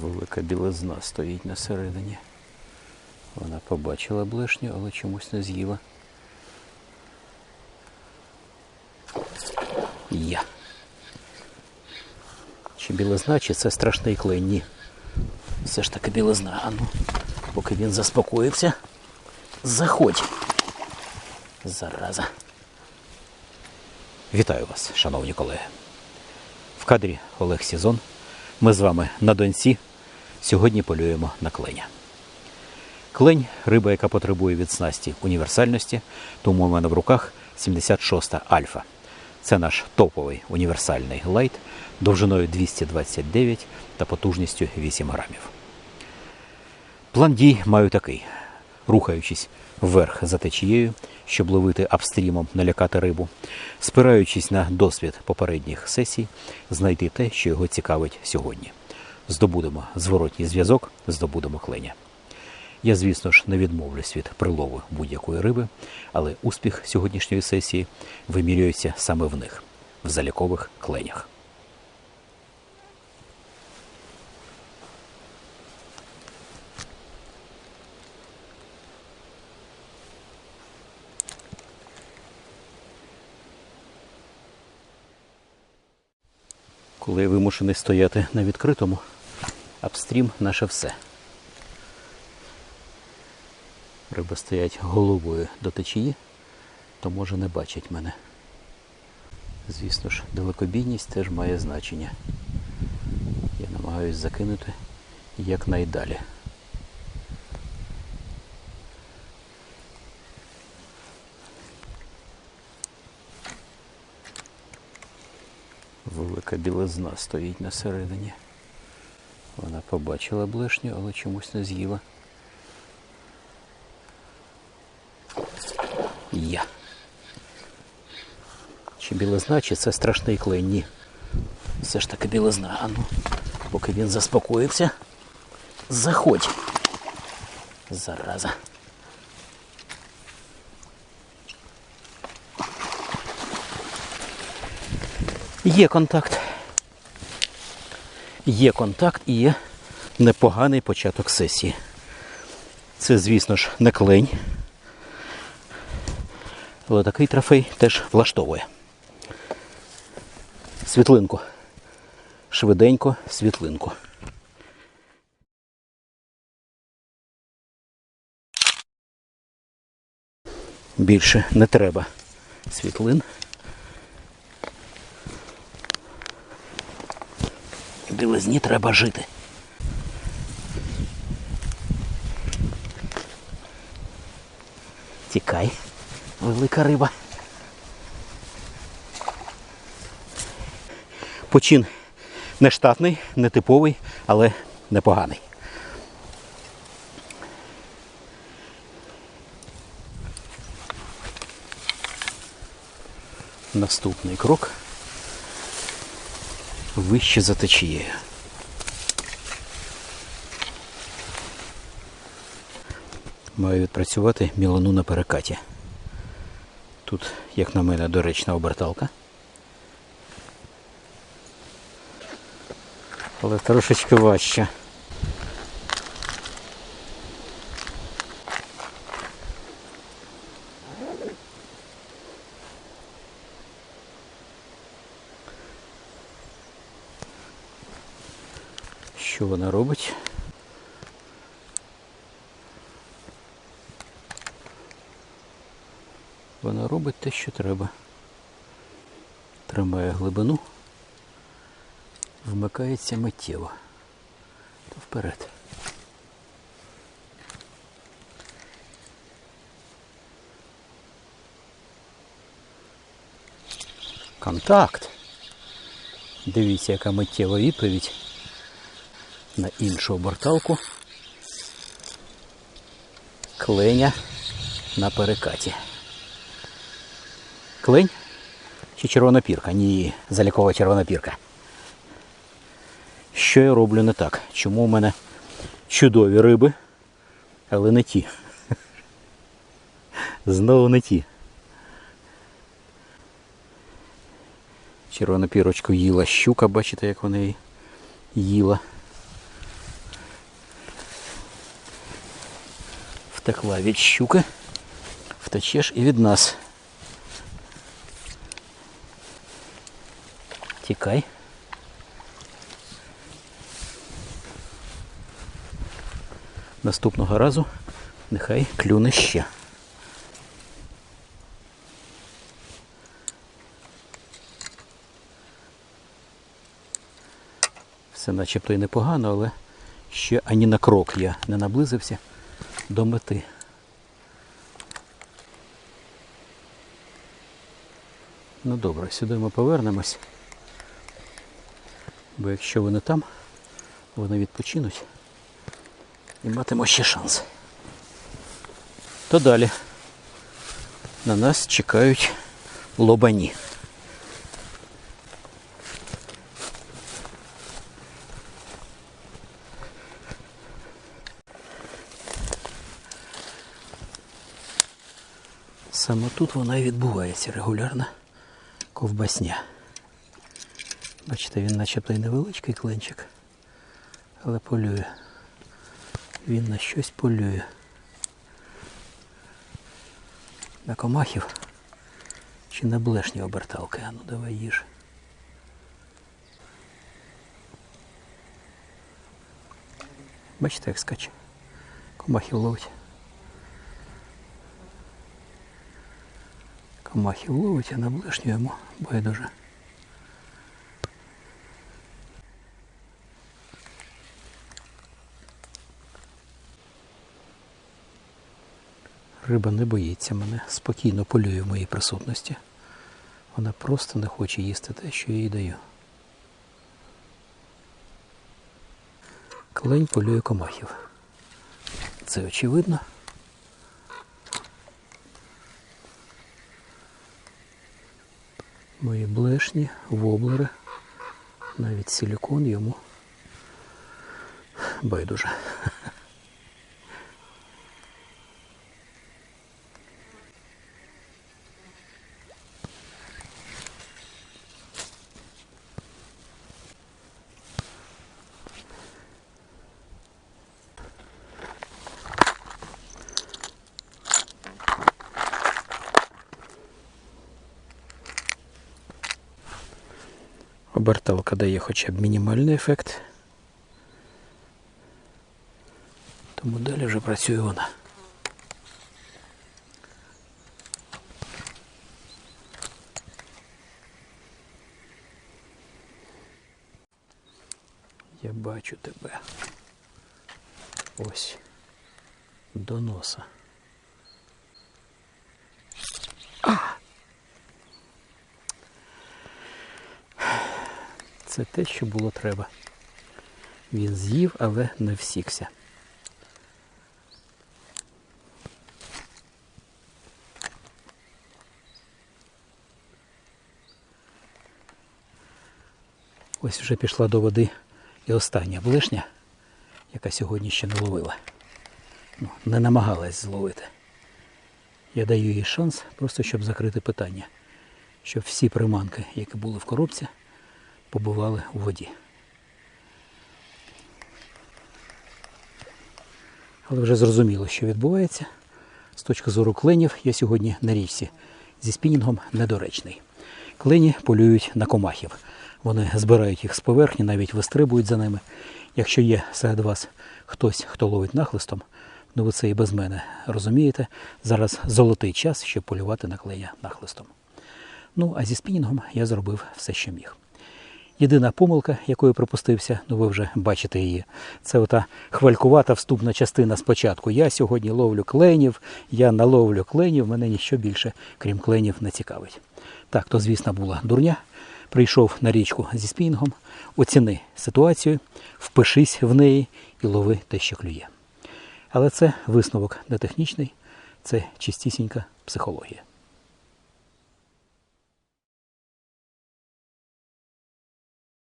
Велика білизна стоїть на середині. Вона побачила блешню, але чомусь не з'їла. Я. Чи білизна, чи це страшний клин? Ні. Все ж таки білизна. А ну, поки він заспокоївся, заходь. Зараза. Вітаю вас, шановні колеги. В кадрі Олег Сізон. Ми з вами на донці. Сьогодні полюємо на кленя. Клень риба, яка потребує від снасті універсальності, тому у мене в руках 76 альфа. Це наш топовий універсальний лайт довжиною 229 та потужністю 8 грамів. План дій маю такий: рухаючись вверх за течією, щоб ловити апстрімом, налякати рибу, спираючись на досвід попередніх сесій, знайти те, що його цікавить сьогодні. Здобудемо зворотній зв'язок, здобудемо кленя. Я, звісно ж, не відмовлюсь від прилову будь-якої риби, але успіх сьогоднішньої сесії вимірюється саме в них, в залікових кленях. Коли вимушений стояти на відкритому, апстрім наше все. Риби стоять головою до течії, то може не бачить мене. Звісно ж, далекобійність теж має значення. Я намагаюсь закинути якнайдалі. Велика білизна стоїть на середині. Вона побачила блешню, але чомусь не з'їла. Я. Чи білизна, чи це страшний клин? Ні. Все ж таки білизна. А ну, поки він заспокоївся, заходь. Зараза. Є контакт. Є контакт і є непоганий початок сесії. Це, звісно ж, не клень. Але такий трофей теж влаштовує. Світлинку. Швиденько світлинку. Більше не треба світлин. Білизні треба жити. Тікай, велика риба. Почин не штатний, не типовий, але непоганий. Наступний крок вище за течією. Маю відпрацювати мілану на перекаті. Тут, як на мене, доречна оберталка. Але трошечки важче. Що вона робить? Вона робить те, що треба. Тримає глибину, вмикається миттєво. То вперед. Контакт. Дивіться, яка миттєва відповідь на іншу оберталку. Кленя на перекаті. Клень чи червона пірка? Ні, залікова червона пірка. Що я роблю не так? Чому у мене чудові риби, але не ті? Знову не ті. Червону пірочку їла щука, бачите, як вона її їла. Втекла від щуки. Втечеш і від нас. Тікай. Наступного разу нехай клюне ще. Все начебто і непогано, але ще ані на крок я не наблизився до мети. Ну добре, сюди ми повернемось. Бо якщо вони там, вони відпочинуть і матимо ще шанс. То далі на нас чекають лобані. Саме тут вона і відбувається регулярна ковбасня. Бачите, він начебто і невеличкий клинчик, але полює. Він на щось полює. На комахів чи на блешні оберталки. А ну давай їж. Бачите, як скаче. Комахів ловить. Комахів ловить, а на блешню йому байдуже. Риба не боїться мене, спокійно полює в моїй присутності. Вона просто не хоче їсти те, що я їй даю. Клень полює комахів. Це очевидно. Мої блешні, воблери, навіть силікон йому байдуже. Оберталка дає хоча б мінімальний ефект. Тому далі вже працює вона. Я бачу тебе. Ось. До носа. Це те, що було треба. Він з'їв, але не всікся. Ось вже пішла до води і остання блишня, яка сьогодні ще не ловила. Ну, не намагалась зловити. Я даю їй шанс, просто щоб закрити питання, щоб всі приманки, які були в коробці, побували у воді. Але вже зрозуміло, що відбувається. З точки зору кленів я сьогодні на річці зі спінінгом недоречний. Клені полюють на комахів. Вони збирають їх з поверхні, навіть вистрибують за ними. Якщо є серед вас хтось, хто ловить нахлистом, ну ви це і без мене розумієте. Зараз золотий час, щоб полювати на клея нахлистом. Ну, а зі спінінгом я зробив все, що міг. Єдина помилка, якою припустився, ну ви вже бачите її, це ота хвалькувата вступна частина спочатку. Я сьогодні ловлю кленів, я наловлю кленів, мене ніщо більше, крім кленів, не цікавить. Так, то, звісно, була дурня. Прийшов на річку зі спінгом, оціни ситуацію, впишись в неї і лови те, що клює. Але це висновок не технічний, це чистісінька психологія.